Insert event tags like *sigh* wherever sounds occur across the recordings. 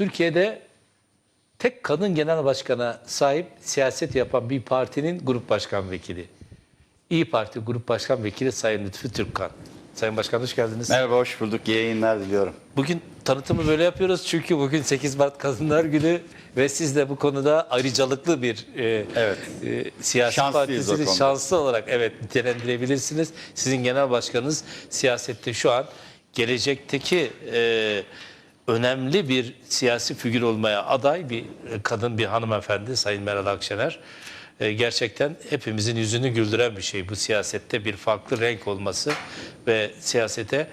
Türkiye'de tek kadın genel başkana sahip siyaset yapan bir partinin grup başkan vekili. İyi Parti Grup Başkan Vekili Sayın Lütfü Türkkan. Sayın Başkan hoş geldiniz. Merhaba, hoş bulduk. İyi yayınlar diliyorum. Bugün tanıtımı böyle yapıyoruz çünkü bugün 8 Mart Kadınlar Günü ve siz de bu konuda ayrıcalıklı bir e, Evet. e, siyasi Şanslıyız partisini şanslı olarak evet nitelendirebilirsiniz. Sizin genel başkanınız siyasette şu an gelecekteki e, önemli bir siyasi figür olmaya aday bir e, kadın bir hanımefendi Sayın Meral Akşener. E, gerçekten hepimizin yüzünü güldüren bir şey bu siyasette bir farklı renk olması ve siyasete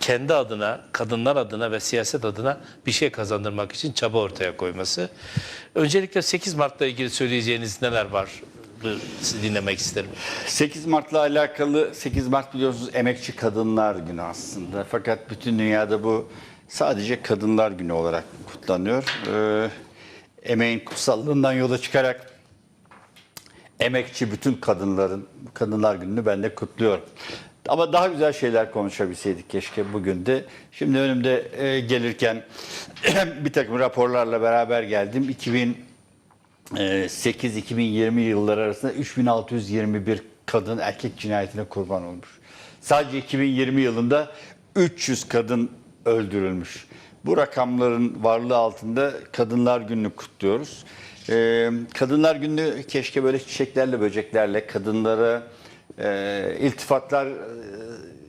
kendi adına, kadınlar adına ve siyaset adına bir şey kazandırmak için çaba ortaya koyması. Öncelikle 8 Mart'la ilgili söyleyeceğiniz neler var? Sizi dinlemek isterim. 8 Mart'la alakalı, 8 Mart biliyorsunuz Emekçi Kadınlar Günü aslında. Fakat bütün dünyada bu sadece Kadınlar Günü olarak kutlanıyor. Ee, emeğin kutsallığından yola çıkarak emekçi bütün kadınların Kadınlar Günü'nü ben de kutluyorum. Ama daha güzel şeyler konuşabilseydik keşke bugün de. Şimdi önümde e, gelirken *clears throat* bir takım raporlarla beraber geldim. 2008-2020 yılları arasında 3621 kadın erkek cinayetine kurban olmuş. Sadece 2020 yılında 300 kadın öldürülmüş. Bu rakamların varlığı altında Kadınlar Günü'nü kutluyoruz. Ee, Kadınlar Günü keşke böyle çiçeklerle, böceklerle kadınlara e, iltifatlar e,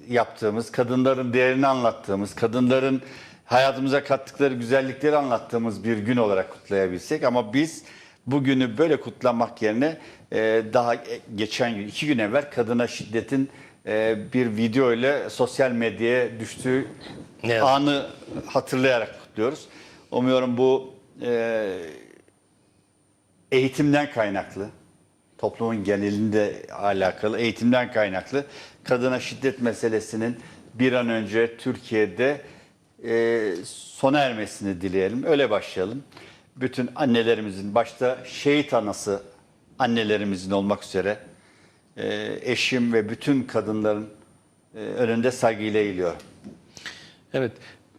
yaptığımız, kadınların değerini anlattığımız, kadınların hayatımıza kattıkları güzellikleri anlattığımız bir gün olarak kutlayabilsek. Ama biz bugünü böyle kutlamak yerine e, daha geçen gün, iki gün evvel kadına şiddetin e, bir video ile sosyal medyaya düştüğü yazık. anı hatırlayarak kutluyoruz. Umuyorum bu e, eğitimden kaynaklı, toplumun genelinde alakalı eğitimden kaynaklı kadına şiddet meselesinin bir an önce Türkiye'de e, sona ermesini dileyelim. Öyle başlayalım. Bütün annelerimizin, başta şehit anası annelerimizin olmak üzere e, eşim ve bütün kadınların e, önünde saygıyla eğiliyorum. Evet.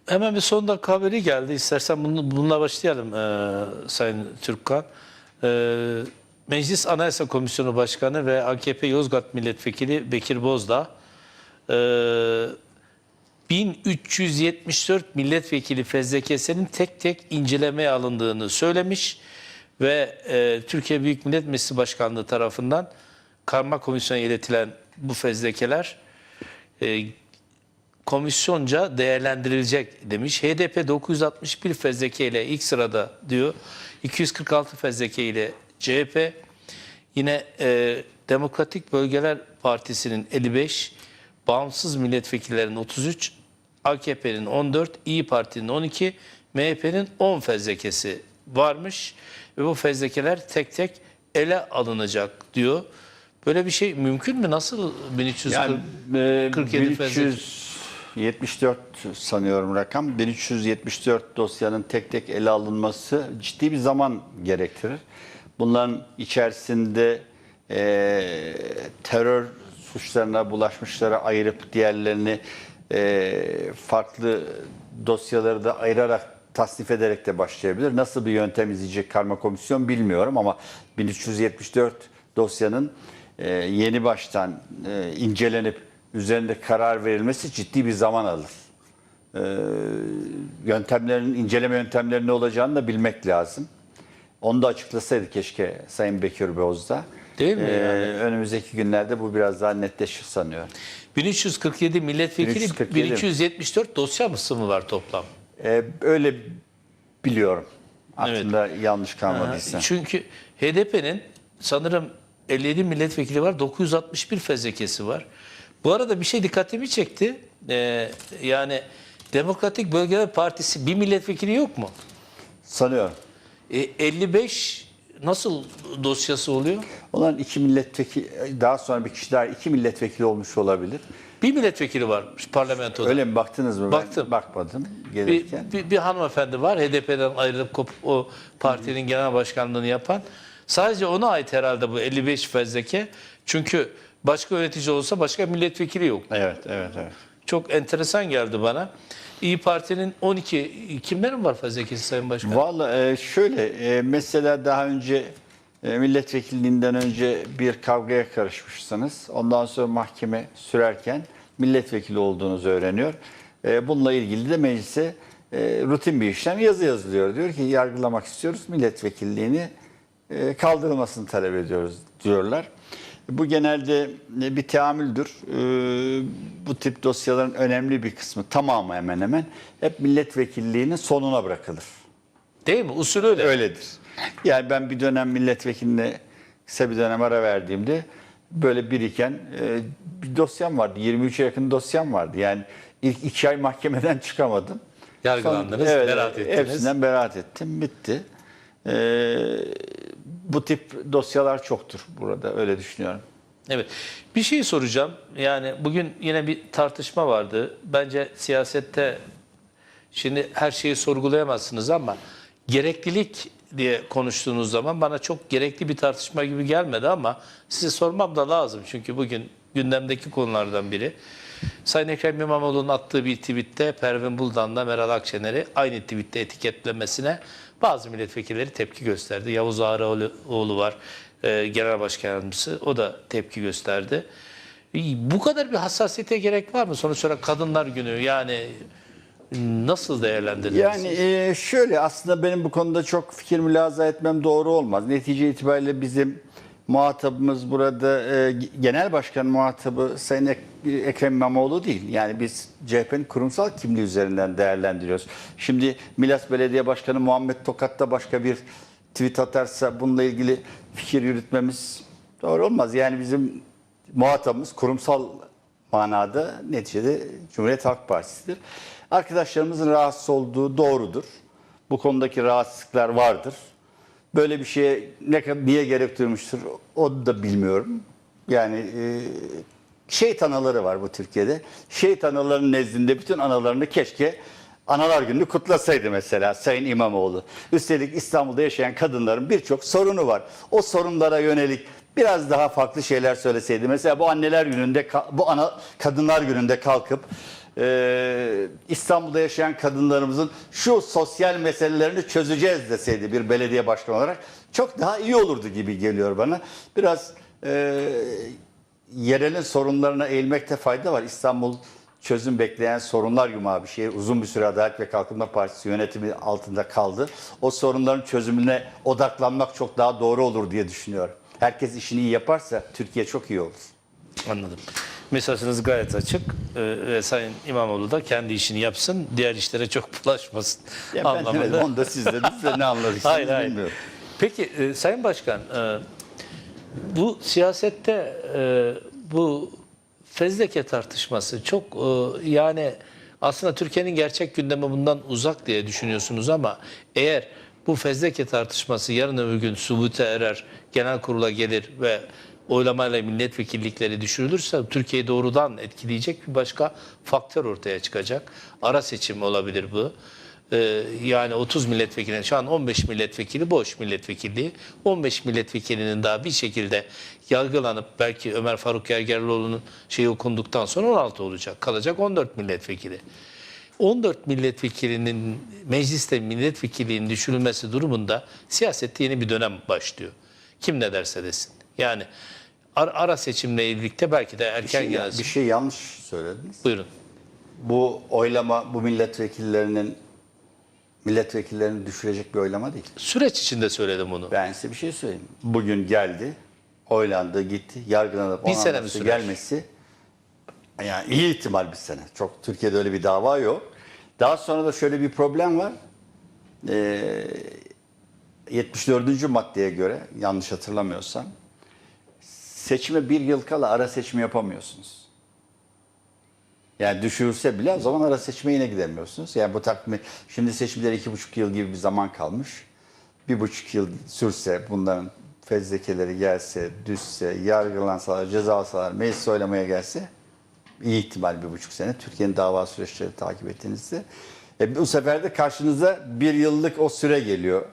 Hemen bir son dakika haberi geldi. İstersen bunu, bununla başlayalım e, Sayın Türkkan. E, Meclis Anayasa Komisyonu Başkanı ve AKP Yozgat Milletvekili Bekir Bozdağ e, 1374 milletvekili fezlekesinin tek tek incelemeye alındığını söylemiş ve e, Türkiye Büyük Millet Meclisi Başkanlığı tarafından karma komisyona iletilen bu fezlekeler e, komisyonca değerlendirilecek demiş. HDP 961 fezleke ile ilk sırada diyor. 246 fezleke ile CHP. Yine e, Demokratik Bölgeler Partisi'nin 55, bağımsız milletvekillerin 33, AKP'nin 14, İyi Parti'nin 12, MHP'nin 10 fezlekesi varmış. Ve bu fezlekeler tek tek ele alınacak diyor. Böyle bir şey mümkün mü? Nasıl 1340? Yani e, 47 fezleke. 1374 sanıyorum rakam. 1374 dosyanın tek tek ele alınması ciddi bir zaman gerektirir. Bunların içerisinde e, terör suçlarına bulaşmışlara ayırıp diğerlerini e, farklı dosyaları da ayırarak tasnif ederek de başlayabilir. Nasıl bir yöntem izleyecek karma komisyon bilmiyorum ama 1374 dosyanın e, yeni baştan e, incelenip üzerinde karar verilmesi ciddi bir zaman alır. E, yöntemlerin, inceleme yöntemleri ne olacağını da bilmek lazım. Onu da açıklasaydı keşke Sayın Bekir Bozdağ. Değil mi E, yani? Önümüzdeki günlerde bu biraz daha netleşir sanıyorum. 1347 milletvekili, 1347. 1374 dosya mısı mı var toplam? E, öyle biliyorum. Aklımda yanlış kalmadıysa. Çünkü HDP'nin sanırım 57 milletvekili var, 961 fezlekesi var. Bu arada bir şey dikkatimi çekti. Ee, yani Demokratik Bölgeler Partisi bir milletvekili yok mu? Sanıyorum. E, 55 nasıl dosyası oluyor? Olan iki milletvekili, daha sonra bir kişi daha iki milletvekili olmuş olabilir. Bir milletvekili var parlamentoda. Öyle mi baktınız mı? Baktım. Ben bakmadım bir, gelirken. bir, bir hanımefendi var HDP'den ayrılıp kopup o partinin genel başkanlığını yapan. Sadece ona ait herhalde bu 55 fezleke. Çünkü başka yönetici olsa başka milletvekili yok. Evet, evet, evet. çok enteresan geldi bana. İyi Parti'nin 12 kimlerin var fezlekesi Sayın Başkan? Valla e, şöyle e, mesela daha önce e, milletvekilliğinden önce bir kavgaya karışmışsınız. Ondan sonra mahkeme sürerken milletvekili olduğunuzu öğreniyor. Bununla ilgili de meclise rutin bir işlem yazı yazılıyor. Diyor ki yargılamak istiyoruz milletvekilliğini kaldırılmasını talep ediyoruz diyorlar. Bu genelde e, bir teamüldür. E, Bu tip dosyaların önemli bir kısmı tamamı hemen hemen hep milletvekilliğinin sonuna bırakılır. Değil mi? Usul öyle. Öyledir. Yani ben bir dönem milletvekiline kısa bir dönem ara verdiğimde böyle biriken e, bir dosyam vardı. 23'e yakın dosyam vardı. Yani ilk iki ay mahkemeden çıkamadım. Yargılandınız, Sonra- beraat ettiniz. Hepsinden beraat ettim. Bitti. E, bu tip dosyalar çoktur burada. Öyle düşünüyorum. Evet. Bir şey soracağım. Yani bugün yine bir tartışma vardı. Bence siyasette şimdi her şeyi sorgulayamazsınız ama gereklilik diye konuştuğunuz zaman bana çok gerekli bir tartışma gibi gelmedi ama size sormam da lazım. Çünkü bugün gündemdeki konulardan biri. Sayın Ekrem İmamoğlu'nun attığı bir tweette Pervin Buldan'la Meral Akşener'i aynı tweette etiketlemesine bazı milletvekilleri tepki gösterdi. Yavuz Ağraoğlu var, e, genel başkan yardımcısı. O da tepki gösterdi. E, Bu kadar bir hassasiyete gerek var mı? Sonuç olarak Kadınlar Günü yani nasıl değerlendirdiniz? Yani e, şöyle aslında benim bu konuda çok fikir mülaza etmem doğru olmaz. Netice itibariyle bizim muhatabımız burada e, genel başkan muhatabı Sayın Ek- Ekrem İmamoğlu değil. Yani biz CHP'nin kurumsal kimliği üzerinden değerlendiriyoruz. Şimdi Milas Belediye Başkanı Muhammed Tokat da başka bir tweet atarsa bununla ilgili fikir yürütmemiz doğru olmaz. Yani bizim muhatabımız kurumsal manada neticede Cumhuriyet Halk Partisi'dir. Arkadaşlarımızın rahatsız olduğu doğrudur. Bu konudaki rahatsızlıklar vardır. Böyle bir şeye ne niye gerek duymuştur onu da bilmiyorum. Yani e, şehit anaları var bu Türkiye'de. Şehit anaların nezdinde bütün analarını keşke Analar Günü'nü kutlasaydı mesela Sayın İmamoğlu. Üstelik İstanbul'da yaşayan kadınların birçok sorunu var. O sorunlara yönelik biraz daha farklı şeyler söyleseydi. Mesela bu anneler gününde, bu ana kadınlar gününde kalkıp e, İstanbul'da yaşayan kadınlarımızın şu sosyal meselelerini çözeceğiz deseydi bir belediye başkanı olarak çok daha iyi olurdu gibi geliyor bana. Biraz e, yerelin sorunlarına eğilmekte fayda var. İstanbul çözüm bekleyen sorunlar yumağı bir şehir. Uzun bir süre Adalet ve Kalkınma Partisi yönetimi altında kaldı. O sorunların çözümüne odaklanmak çok daha doğru olur diye düşünüyorum. Herkes işini iyi yaparsa Türkiye çok iyi olur. Anladım. Mesajınız gayet açık Ee, ve Sayın İmamoğlu da kendi işini yapsın, diğer işlere çok bulaşmasın Ya ben anlamında. demedim, onu da siz dediniz de ne anladıysanız *laughs* Hayır, hayır. bilmiyorum. Peki e, Sayın Başkan, e, bu siyasette e, bu fezleke tartışması çok e, yani aslında Türkiye'nin gerçek gündemi bundan uzak diye düşünüyorsunuz ama eğer bu fezleke tartışması yarın öbür gün subute erer, genel kurula gelir ve oylamayla milletvekillikleri düşürülürse Türkiye'yi doğrudan etkileyecek bir başka faktör ortaya çıkacak. Ara seçim olabilir bu. Ee, yani 30 milletvekili, şu an 15 milletvekili boş milletvekilliği. 15 milletvekilinin daha bir şekilde yargılanıp belki Ömer Faruk Gergerlioğlu'nun şeyi okunduktan sonra 16 olacak. Kalacak 14 milletvekili. 14 milletvekilinin mecliste milletvekilliğinin düşürülmesi durumunda siyasette yeni bir dönem başlıyor. Kim ne derse desin. Yani ara, ara seçimle birlikte belki de erken Bir şey, gelsin. bir şey yanlış söylediniz. Buyurun. Bu oylama bu milletvekillerinin milletvekillerini düşürecek bir oylama değil. Süreç içinde söyledim bunu. Ben size bir şey söyleyeyim. Bugün geldi, oylandı, gitti, yargılanıp Bir sene mi sürer? gelmesi yani iyi ihtimal bir sene. Çok Türkiye'de öyle bir dava yok. Daha sonra da şöyle bir problem var. Ee, 74. maddeye göre yanlış hatırlamıyorsam seçime bir yıl kala ara seçim yapamıyorsunuz. Yani düşürse bile o zaman ara seçime yine gidemiyorsunuz. Yani bu takvimi şimdi seçimlere iki buçuk yıl gibi bir zaman kalmış. Bir buçuk yıl sürse bunların fezlekeleri gelse, düşse, yargılansalar, ceza alsalar, meclis oylamaya gelse iyi ihtimal bir buçuk sene Türkiye'nin dava süreçleri takip ettiğinizde. E, bu sefer de karşınıza bir yıllık o süre geliyor.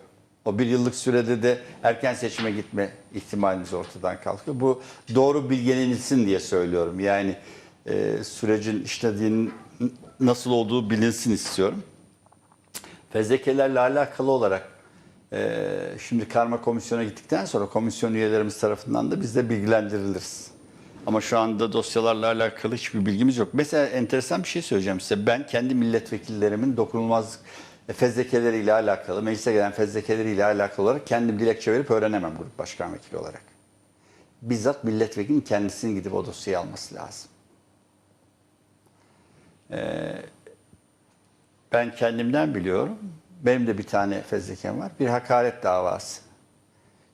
O bir yıllık sürede de erken seçime gitme ihtimaliniz ortadan kalkıyor. Bu doğru bilgilenilsin diye söylüyorum. Yani e, sürecin işlediğinin nasıl olduğu bilinsin istiyorum. Fezlekelerle alakalı olarak e, şimdi karma komisyona gittikten sonra komisyon üyelerimiz tarafından da biz de bilgilendiriliriz. Ama şu anda dosyalarla alakalı hiçbir bilgimiz yok. Mesela enteresan bir şey söyleyeceğim size. Ben kendi milletvekillerimin dokunulmazlık fezlekeleriyle alakalı, meclise gelen fezlekeleriyle alakalı olarak kendim dilekçe verip öğrenemem grup başkan vekili olarak. Bizzat milletvekilinin kendisinin gidip o dosyayı alması lazım. Ben kendimden biliyorum. Benim de bir tane fezlekem var. Bir hakaret davası.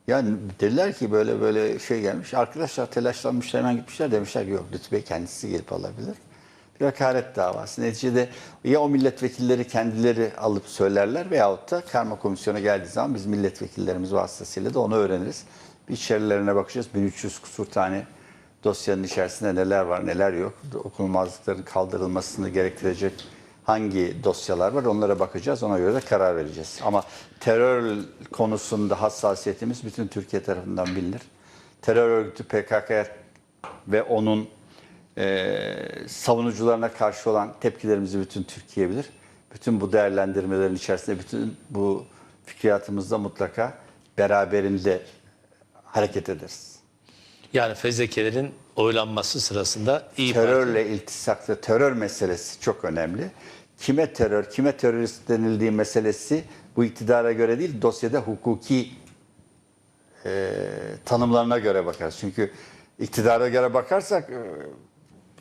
Yani dediler ki böyle böyle şey gelmiş. Arkadaşlar telaşlanmışlar hemen gitmişler demişler ki yok Lütfü kendisi gelip alabilir. Hakaret davası. Neticede ya o milletvekilleri kendileri alıp söylerler veyahut da karma komisyona geldiği zaman biz milletvekillerimiz vasıtasıyla da onu öğreniriz. Bir içerilerine bakacağız. 1300 kusur tane dosyanın içerisinde neler var neler yok. Okunulmazlıkların kaldırılmasını gerektirecek hangi dosyalar var onlara bakacağız. Ona göre de karar vereceğiz. Ama terör konusunda hassasiyetimiz bütün Türkiye tarafından bilinir. Terör örgütü PKK ve onun e, savunucularına karşı olan tepkilerimizi bütün Türkiye bilir. Bütün bu değerlendirmelerin içerisinde bütün bu fikriyatımızda mutlaka beraberinde hareket ederiz. Yani fezlekelerin oylanması sırasında iyi Parti- Terörle iltisaklı terör meselesi çok önemli. Kime terör, kime terörist denildiği meselesi bu iktidara göre değil, dosyada hukuki e, tanımlarına göre bakarız. Çünkü iktidara göre bakarsak e,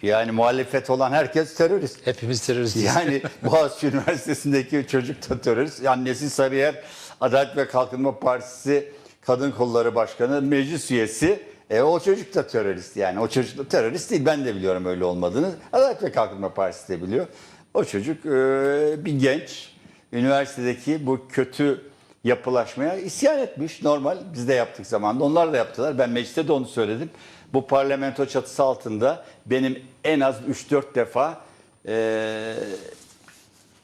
yani muhalefet olan herkes terörist. hepimiz teröristiz. *laughs* Yani Boğaziçi Üniversitesi'ndeki çocuk da terörist. Annesi Sarıyer Adalet ve Kalkınma Partisi Kadın Kolları Başkanı, meclis üyesi. E, o çocuk da terörist yani. O çocuk da terörist değil. Ben de biliyorum öyle olmadığını. Adalet ve Kalkınma Partisi de biliyor. O çocuk e, bir genç. Üniversitedeki bu kötü yapılaşmaya isyan etmiş. Normal. Biz de yaptık zamanında. Onlar da yaptılar. Ben mecliste de onu söyledim. Bu parlamento çatısı altında benim en az 3-4 defa e,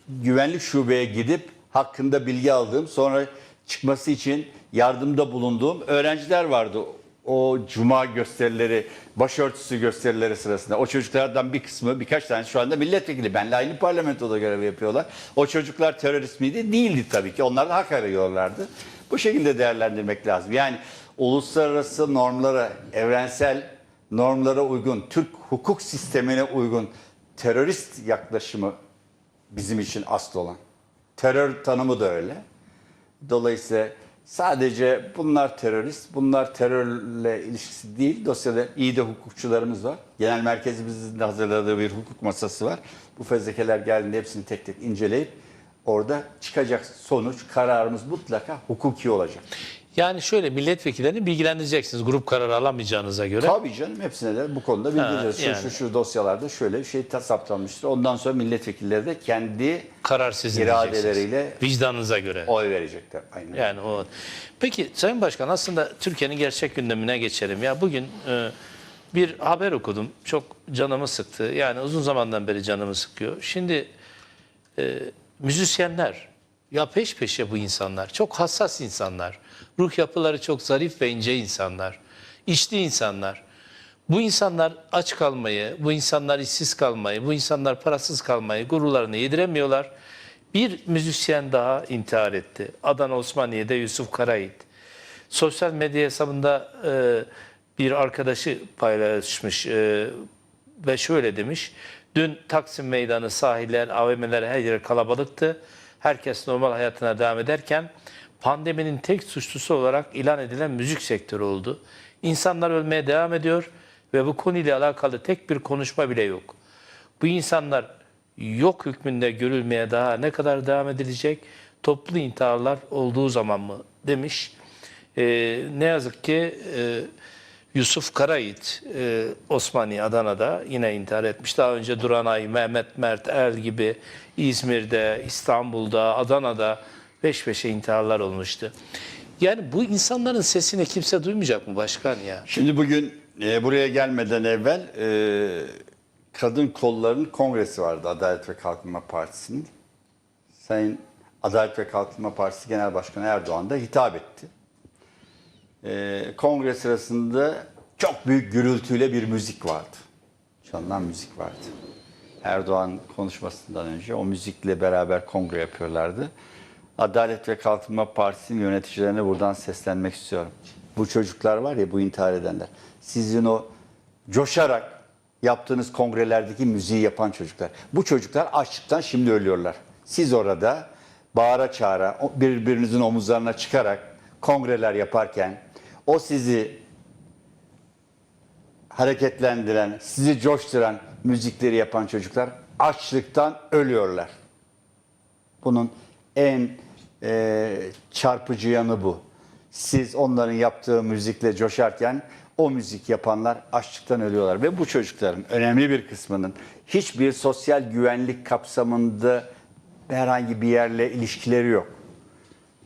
güvenlik şubeye gidip hakkında bilgi aldığım, sonra çıkması için yardımda bulunduğum öğrenciler vardı. O cuma gösterileri, başörtüsü gösterileri sırasında. O çocuklardan bir kısmı, birkaç tane şu anda milletvekili. Benle aynı parlamentoda görev yapıyorlar. O çocuklar terörist miydi? Değildi tabii ki. Onlar da hak arıyorlardı. Bu şekilde değerlendirmek lazım. Yani uluslararası normlara, evrensel normlara uygun, Türk hukuk sistemine uygun terörist yaklaşımı bizim için asıl olan. Terör tanımı da öyle. Dolayısıyla sadece bunlar terörist, bunlar terörle ilişkisi değil. Dosyada iyi de hukukçularımız var. Genel merkezimizin de hazırladığı bir hukuk masası var. Bu fezlekeler geldiğinde hepsini tek tek inceleyip orada çıkacak sonuç, kararımız mutlaka hukuki olacak. Yani şöyle milletvekillerini bilgilendireceksiniz grup kararı alamayacağınıza göre. Tabii canım hepsine de bu konuda bildireceğiz. Şu, yani. şu şu dosyalarda şöyle bir şey saptanmıştır. Ondan sonra milletvekilleri de kendi Karar sizin iradeleriyle vicdanınıza göre. oy verecekler. Aynen. Yani o. Peki Sayın Başkan aslında Türkiye'nin gerçek gündemine geçelim. Ya bugün e, bir haber okudum. Çok canımı sıktı. Yani uzun zamandan beri canımı sıkıyor. Şimdi e, müzisyenler ya peş peşe bu insanlar. Çok hassas insanlar. Ruh yapıları çok zarif ve ince insanlar. İçli insanlar. Bu insanlar aç kalmayı, bu insanlar işsiz kalmayı, bu insanlar parasız kalmayı gururlarını yediremiyorlar. Bir müzisyen daha intihar etti. Adana Osmaniye'de Yusuf Karayit. Sosyal medya hesabında e, bir arkadaşı paylaşmış e, ve şöyle demiş. Dün Taksim Meydanı, sahiller, AVM'ler her yer kalabalıktı. Herkes normal hayatına devam ederken pandeminin tek suçlusu olarak ilan edilen müzik sektörü oldu. İnsanlar ölmeye devam ediyor ve bu konuyla alakalı tek bir konuşma bile yok. Bu insanlar yok hükmünde görülmeye daha ne kadar devam edilecek? Toplu intiharlar olduğu zaman mı demiş. Ee, ne yazık ki e, Yusuf Karayit e, Osmaniye Adana'da yine intihar etmiş. Daha önce Duranay, Mehmet Mert El gibi İzmir'de, İstanbul'da, Adana'da peş peşe intiharlar olmuştu. Yani bu insanların sesini kimse duymayacak mı başkan ya? Şimdi bugün e, buraya gelmeden evvel e, kadın kollarının kongresi vardı Adalet ve Kalkınma Partisi'nin. Sayın Adalet ve Kalkınma Partisi Genel Başkanı Erdoğan da hitap etti. E, kongre sırasında çok büyük gürültüyle bir müzik vardı. çalınan müzik vardı. Erdoğan konuşmasından önce o müzikle beraber kongre yapıyorlardı. Adalet ve Kalkınma Partisi'nin yöneticilerine buradan seslenmek istiyorum. Bu çocuklar var ya bu intihar edenler. Sizin o coşarak yaptığınız kongrelerdeki müziği yapan çocuklar. Bu çocuklar açlıktan şimdi ölüyorlar. Siz orada bağıra çağıra birbirinizin omuzlarına çıkarak kongreler yaparken o sizi hareketlendiren, sizi coşturan müzikleri yapan çocuklar açlıktan ölüyorlar. Bunun en e, çarpıcı yanı bu. Siz onların yaptığı müzikle coşarken o müzik yapanlar açlıktan ölüyorlar. Ve bu çocukların önemli bir kısmının hiçbir sosyal güvenlik kapsamında herhangi bir yerle ilişkileri yok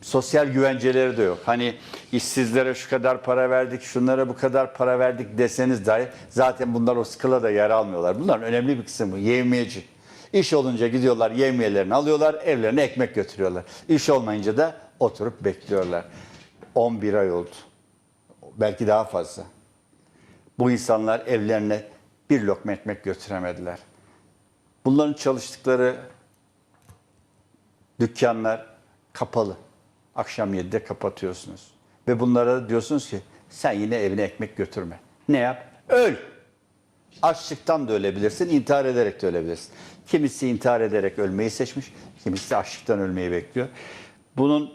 sosyal güvenceleri de yok. Hani işsizlere şu kadar para verdik, şunlara bu kadar para verdik deseniz dahi zaten bunlar o skılada yer almıyorlar. Bunların önemli bir kısmı yevmiyeci. İş olunca gidiyorlar yevmiyelerini alıyorlar, evlerine ekmek götürüyorlar. İş olmayınca da oturup bekliyorlar. 11 ay oldu. Belki daha fazla. Bu insanlar evlerine bir lokma ekmek götüremediler. Bunların çalıştıkları dükkanlar kapalı. Akşam 7'de kapatıyorsunuz. Ve bunlara diyorsunuz ki sen yine evine ekmek götürme. Ne yap? Öl. Açlıktan da ölebilirsin, intihar ederek de ölebilirsin. Kimisi intihar ederek ölmeyi seçmiş, kimisi açlıktan ölmeyi bekliyor. Bunun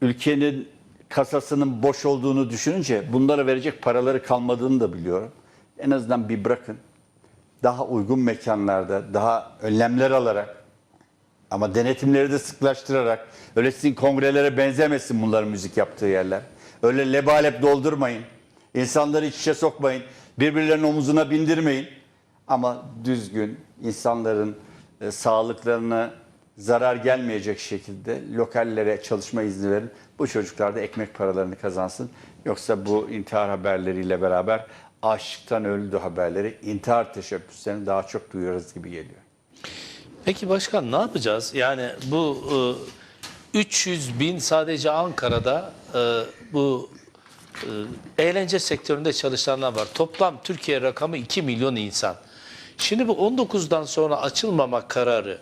ülkenin kasasının boş olduğunu düşününce bunlara verecek paraları kalmadığını da biliyorum. En azından bir bırakın. Daha uygun mekanlarda, daha önlemler alarak ama denetimleri de sıklaştırarak öyle sizin kongrelere benzemesin bunların müzik yaptığı yerler. Öyle lebalep doldurmayın. İnsanları iç içe sokmayın. Birbirlerinin omuzuna bindirmeyin. Ama düzgün insanların e, sağlıklarına zarar gelmeyecek şekilde lokallere çalışma izni verin. Bu çocuklar da ekmek paralarını kazansın. Yoksa bu intihar haberleriyle beraber açlıktan öldü haberleri, intihar teşebbüslerini daha çok duyuyoruz gibi geliyor. Peki başkan ne yapacağız? Yani bu e, 300 bin sadece Ankara'da e, bu e, eğlence sektöründe çalışanlar var. Toplam Türkiye rakamı 2 milyon insan. Şimdi bu 19'dan sonra açılmamak kararı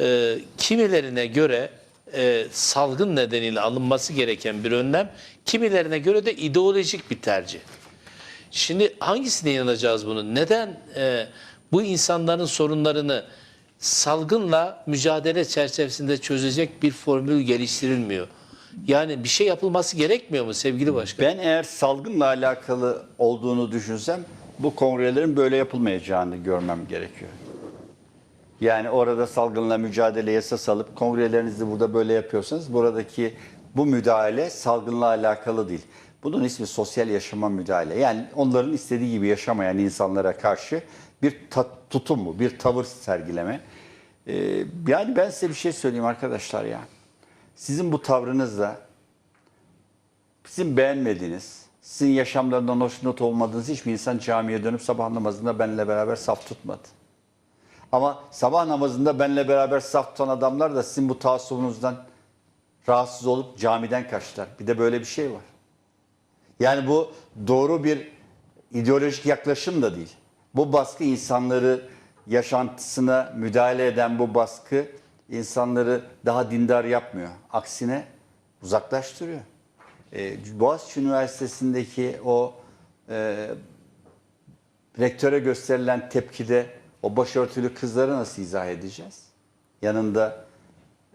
e, kimilerine göre e, salgın nedeniyle alınması gereken bir önlem, kimilerine göre de ideolojik bir tercih. Şimdi hangisine inanacağız bunu? Neden e, bu insanların sorunlarını salgınla mücadele çerçevesinde çözecek bir formül geliştirilmiyor? Yani bir şey yapılması gerekmiyor mu sevgili başkan? Ben eğer salgınla alakalı olduğunu düşünsem bu kongrelerin böyle yapılmayacağını görmem gerekiyor. Yani orada salgınla mücadele yasası alıp kongrelerinizi burada böyle yapıyorsanız buradaki bu müdahale salgınla alakalı değil. Bunun ismi sosyal yaşama müdahale. Yani onların istediği gibi yaşamayan insanlara karşı bir tutum bu, bir tavır sergileme. Ee, yani ben size bir şey söyleyeyim arkadaşlar ya. Sizin bu tavrınızla sizin beğenmediğiniz, sizin yaşamlarından hoşnut olmadığınız hiçbir insan camiye dönüp sabah namazında benimle beraber saf tutmadı. Ama sabah namazında benimle beraber saf tutan adamlar da sizin bu taassubunuzdan rahatsız olup camiden kaçtılar. Bir de böyle bir şey var. Yani bu doğru bir ideolojik yaklaşım da değil. Bu baskı insanları yaşantısına müdahale eden bu baskı insanları daha dindar yapmıyor. Aksine uzaklaştırıyor. Ee, Boğaziçi Üniversitesi'ndeki o e, rektöre gösterilen tepkide o başörtülü kızları nasıl izah edeceğiz? Yanında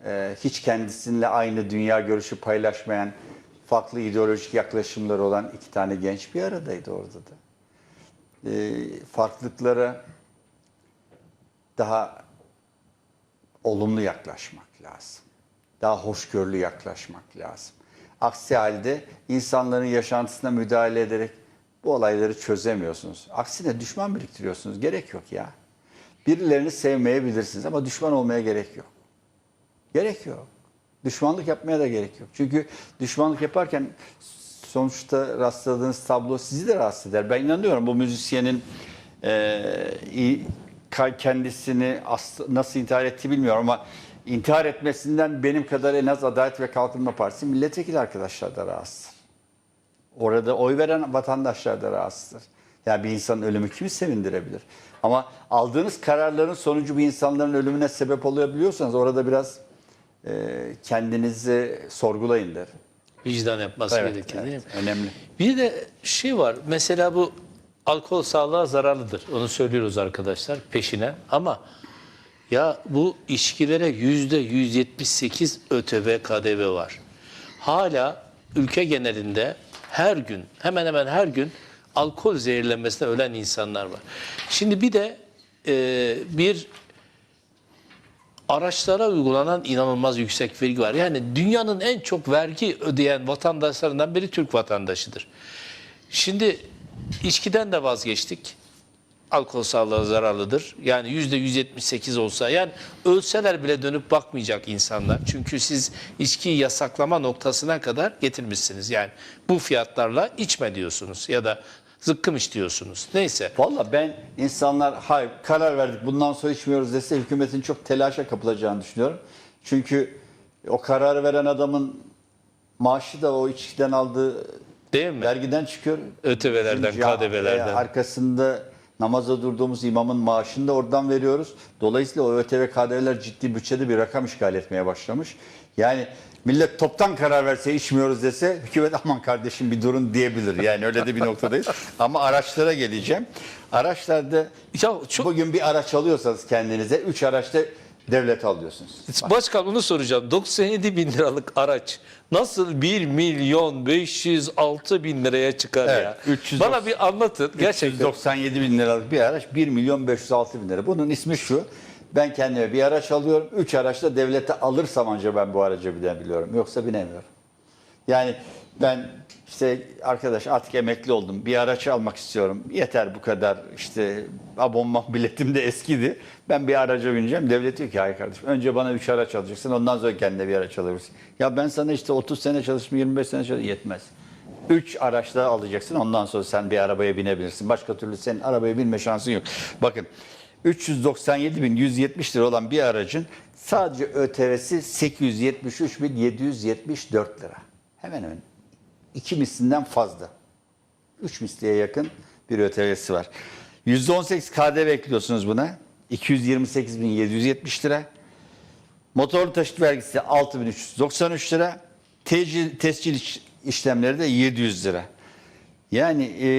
e, hiç kendisiyle aynı dünya görüşü paylaşmayan, farklı ideolojik yaklaşımları olan iki tane genç bir aradaydı orada da. E, farklılıklara daha olumlu yaklaşmak lazım. Daha hoşgörülü yaklaşmak lazım. Aksi halde insanların yaşantısına müdahale ederek bu olayları çözemiyorsunuz. Aksine düşman biriktiriyorsunuz. Gerek yok ya. Birilerini sevmeyebilirsiniz ama düşman olmaya gerek yok. Gerek yok. Düşmanlık yapmaya da gerek yok. Çünkü düşmanlık yaparken sonuçta rastladığınız tablo sizi de rahatsız eder. Ben inanıyorum bu müzisyenin e, kendisini as- nasıl intihar etti bilmiyorum ama intihar etmesinden benim kadar en az Adalet ve Kalkınma Partisi milletvekili arkadaşlar da rahatsız. Orada oy veren vatandaşlar da rahatsızdır. Yani bir insanın ölümü kimi sevindirebilir? Ama aldığınız kararların sonucu bir insanların ölümüne sebep olabiliyorsanız orada biraz e, kendinizi sorgulayın derim. Vicdan yapması gerekir değil mi? Önemli. Bir de şey var. Mesela bu alkol sağlığa zararlıdır. Onu söylüyoruz arkadaşlar peşine. Ama ya bu içkilere yüzde 178 ÖTV KDV var. Hala ülke genelinde her gün hemen hemen her gün alkol zehirlenmesine ölen insanlar var. Şimdi bir de e, bir araçlara uygulanan inanılmaz yüksek vergi var. Yani dünyanın en çok vergi ödeyen vatandaşlarından biri Türk vatandaşıdır. Şimdi içkiden de vazgeçtik. Alkol sağlığa zararlıdır. Yani yüzde 178 olsa yani ölseler bile dönüp bakmayacak insanlar. Çünkü siz içkiyi yasaklama noktasına kadar getirmişsiniz. Yani bu fiyatlarla içme diyorsunuz ya da zıkkım iç diyorsunuz. Neyse. Valla ben insanlar hayır karar verdik bundan sonra içmiyoruz dese hükümetin çok telaşa kapılacağını düşünüyorum. Çünkü o kararı veren adamın maaşı da o içkiden aldığı Değil mi? vergiden çıkıyor. ÖTV'lerden, Ya, KDV'lerden. e, arkasında namaza durduğumuz imamın maaşını da oradan veriyoruz. Dolayısıyla o ÖTV KDV'ler ciddi bütçede bir rakam işgal etmeye başlamış. Yani millet toptan karar verse içmiyoruz dese hükümet aman kardeşim bir durun diyebilir. Yani öyle de bir noktadayız. *laughs* Ama araçlara geleceğim. Araçlarda Ya çok bugün bir araç alıyorsanız kendinize 3 araçta devlet alıyorsunuz. Başkan onu soracağım. 97 bin liralık araç nasıl 1 milyon 506 bin liraya çıkar Evet, ya? 300 Bana bir anlatın. Gerçekten. 97 bin liralık bir araç 1 milyon 506 bin lira. Bunun ismi şu. Ben kendime bir araç alıyorum. 3 araçta devlete alırsam ancak ben bu araca binebiliyorum. Yoksa binemiyorum. Yani ben işte arkadaş artık emekli oldum. Bir araç almak istiyorum. Yeter bu kadar. İşte abonman *laughs* biletim de eskidi. Ben bir araca bineceğim. Devlet diyor ki hayır kardeşim önce bana 3 araç alacaksın. Ondan sonra kendine bir araç alırsın. Ya ben sana işte 30 sene çalıştım 25 sene çalıştım. Yetmez. 3 araçla alacaksın. Ondan sonra sen bir arabaya binebilirsin. Başka türlü senin arabaya binme şansın yok. Bakın 397.170 lira olan bir aracın sadece ÖTV'si 873.774 lira. Hemen hemen iki mislinden fazla. 3 misliye yakın bir ÖTV'si var. %18 KDV ekliyorsunuz buna. 228.770 lira. Motorlu taşıt vergisi 6393 lira. Tecil, tescil iş- işlemleri de 700 lira. Yani e,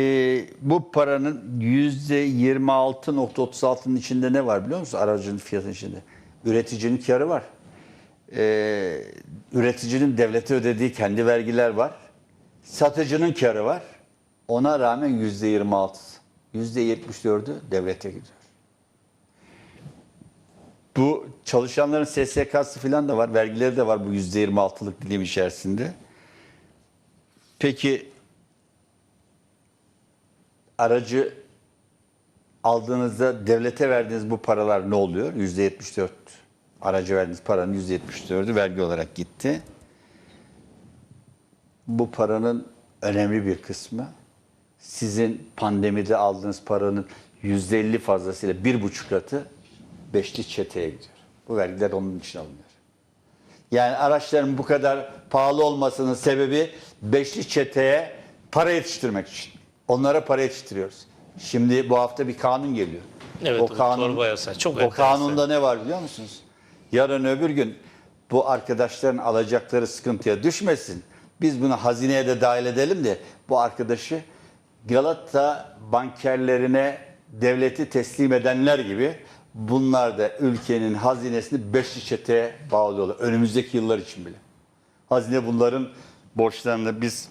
bu paranın %26.36'nın içinde ne var biliyor musun? Aracın fiyatının içinde. Üreticinin karı var. E, üreticinin devlete ödediği kendi vergiler var. Satıcının karı var. Ona rağmen %26. %74'ü devlete gidiyor. Bu çalışanların SSK'sı falan da var, vergileri de var bu %26'lık dilim içerisinde. Peki aracı aldığınızda devlete verdiğiniz bu paralar ne oluyor? %74 araca verdiğiniz paranın %74'ü vergi olarak gitti. Bu paranın önemli bir kısmı sizin pandemide aldığınız paranın %50 fazlasıyla bir buçuk katı beşli çeteye gidiyor. Bu vergiler onun için alınıyor. Yani araçların bu kadar pahalı olmasının sebebi beşli çeteye para yetiştirmek için. Onlara para yetiştiriyoruz. Şimdi bu hafta bir kanun geliyor. Evet, o yasa. Çok o enteresan. kanunda ne var biliyor musunuz? Yarın öbür gün bu arkadaşların alacakları sıkıntıya düşmesin. Biz bunu hazineye de dahil edelim de bu arkadaşı Galata bankerlerine devleti teslim edenler gibi bunlar da ülkenin hazinesini beşli çeteye bağlıyorlar. Önümüzdeki yıllar için bile. Hazine bunların borçlarını biz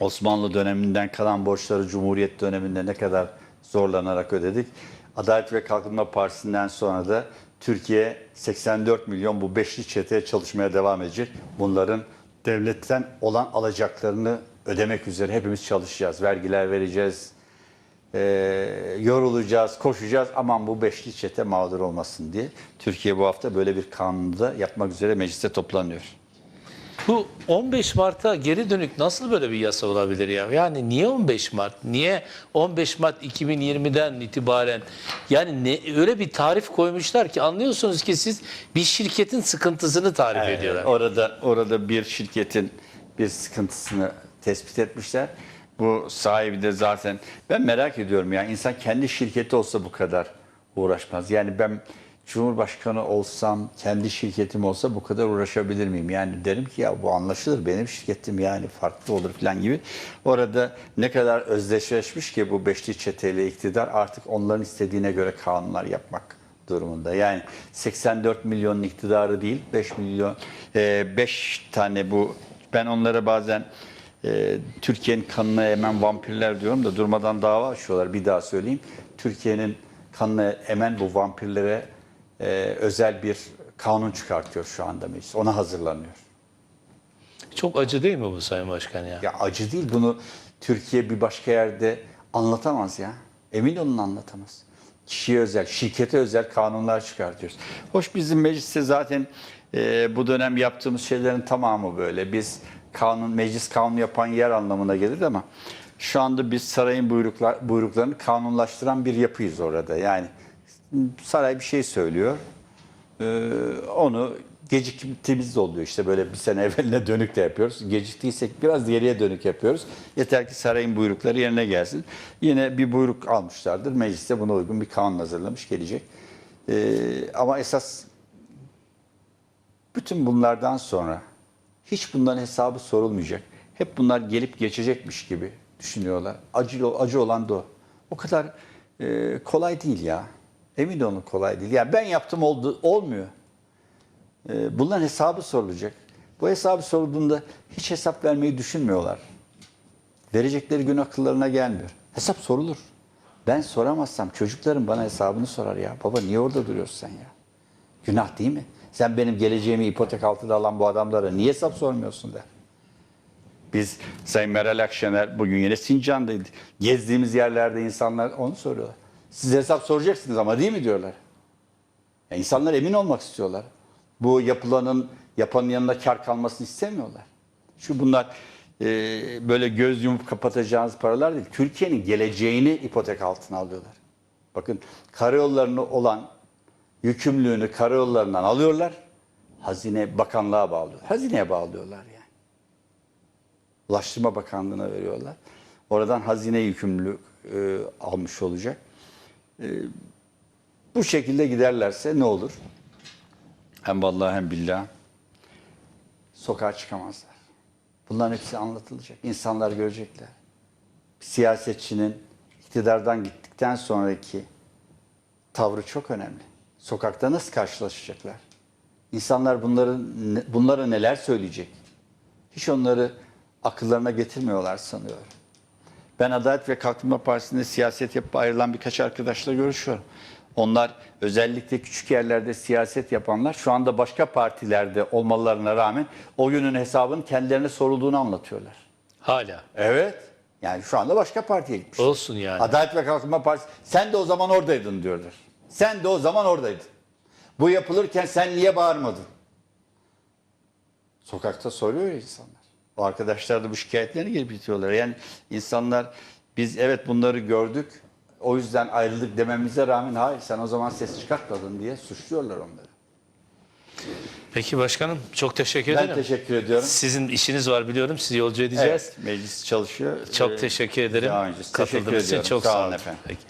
Osmanlı döneminden kalan borçları Cumhuriyet döneminde ne kadar zorlanarak ödedik. Adalet ve Kalkınma Partisi'nden sonra da Türkiye 84 milyon bu beşli çeteye çalışmaya devam edecek. Bunların devletten olan alacaklarını ödemek üzere hepimiz çalışacağız. Vergiler vereceğiz, e, yorulacağız, koşacağız. Aman bu beşli çete mağdur olmasın diye. Türkiye bu hafta böyle bir kanunu da yapmak üzere mecliste toplanıyor. Bu 15 Mart'a geri dönük nasıl böyle bir yasa olabilir ya? Yani niye 15 Mart? Niye 15 Mart 2020'den itibaren yani ne öyle bir tarif koymuşlar ki anlıyorsunuz ki siz bir şirketin sıkıntısını tarif ediyorlar. Orada orada bir şirketin bir sıkıntısını tespit etmişler. Bu sahibi de zaten ben merak ediyorum ya insan kendi şirketi olsa bu kadar uğraşmaz. Yani ben Cumhurbaşkanı olsam, kendi şirketim olsa bu kadar uğraşabilir miyim? Yani derim ki ya bu anlaşılır benim şirketim yani farklı olur falan gibi. Orada ne kadar özdeşleşmiş ki bu beşli çeteyle iktidar artık onların istediğine göre kanunlar yapmak durumunda. Yani 84 milyonun iktidarı değil 5 milyon 5 tane bu ben onlara bazen e, Türkiye'nin kanına emen vampirler diyorum da durmadan dava açıyorlar. Bir daha söyleyeyim. Türkiye'nin kanına emen bu vampirlere e, özel bir kanun çıkartıyor şu anda meclis. Ona hazırlanıyor. Çok acı değil mi bu Sayın Başkan ya? Ya acı değil bunu Türkiye bir başka yerde anlatamaz ya. Emin olun anlatamaz. Kişiye özel, şirkete özel kanunlar çıkartıyoruz. Hoş bizim mecliste zaten e, bu dönem yaptığımız şeylerin tamamı böyle. Biz kanun, meclis kanunu yapan yer anlamına gelir ama şu anda biz sarayın buyruklar, buyruklarını kanunlaştıran bir yapıyız orada. Yani saray bir şey söylüyor. Ee, onu geciktiğimiz de oluyor işte böyle bir sene *laughs* evveline dönük de yapıyoruz. Geciktiysek biraz geriye dönük yapıyoruz. Yeter ki sarayın buyrukları yerine gelsin. Yine bir buyruk almışlardır. Mecliste buna uygun bir kanun hazırlamış gelecek. Ee, ama esas bütün bunlardan sonra hiç bunların hesabı sorulmayacak. Hep bunlar gelip geçecekmiş gibi düşünüyorlar. Acı, acı olan da o. O kadar e, kolay değil ya. Emin olun kolay değil. Yani ben yaptım oldu, olmuyor. E, bunların hesabı sorulacak. Bu hesabı sorulduğunda hiç hesap vermeyi düşünmüyorlar. Verecekleri gün akıllarına gelmiyor. Hesap sorulur. Ben soramazsam çocuklarım bana hesabını sorar ya. Baba niye orada duruyorsun sen ya? Günah değil mi? Sen benim geleceğimi ipotek altına alan bu adamlara niye hesap sormuyorsun der. Biz Sayın Meral Akşener bugün yine Sincan'daydı. Gezdiğimiz yerlerde insanlar onu soruyorlar. Siz hesap soracaksınız ama değil mi diyorlar. Ya insanlar emin olmak istiyorlar. Bu yapılanın yapanın yanında kar kalmasını istemiyorlar. Şu bunlar e, böyle göz yumup kapatacağınız paralar değil. Türkiye'nin geleceğini ipotek altına alıyorlar. Bakın karayollarını olan yükümlülüğünü karayollarından alıyorlar. Hazine Bakanlığa bağlıyorlar. Hazineye bağlıyorlar yani. Ulaştırma Bakanlığı'na veriyorlar. Oradan hazine yükümlülük e, almış olacak. E, bu şekilde giderlerse ne olur? Hem vallahi hem billah sokağa çıkamazlar. Bunların hepsi anlatılacak. İnsanlar görecekler. Bir siyasetçinin iktidardan gittikten sonraki tavrı çok önemli. Sokakta nasıl karşılaşacaklar? İnsanlar bunları bunlara neler söyleyecek? Hiç onları akıllarına getirmiyorlar sanıyorum. Ben Adalet ve Kalkınma Partisi'nde siyaset yapıp ayrılan birkaç arkadaşla görüşüyorum. Onlar özellikle küçük yerlerde siyaset yapanlar şu anda başka partilerde olmalarına rağmen o günün hesabının kendilerine sorulduğunu anlatıyorlar. Hala. Evet. Yani şu anda başka partiye gitmiş. Olsun yani. Adalet ve Kalkınma Partisi sen de o zaman oradaydın diyorlar. Sen de o zaman oradaydın. Bu yapılırken sen niye bağırmadın? Sokakta soruyor insanlar. O arkadaşlar da bu şikayetlerini gelip bitiyorlar. Yani insanlar biz evet bunları gördük. O yüzden ayrıldık dememize rağmen hayır sen o zaman ses çıkartmadın diye suçluyorlar onları. Peki başkanım çok teşekkür Ben ederim. teşekkür ediyorum. Sizin işiniz var biliyorum. Sizi yolcu edeceğiz. Evet, meclis çalışıyor. Çok Ee, teşekkür ederim. devam edeceğiz. Katıldığınız için çok Sağ sağ olun olun. efendim. Peki.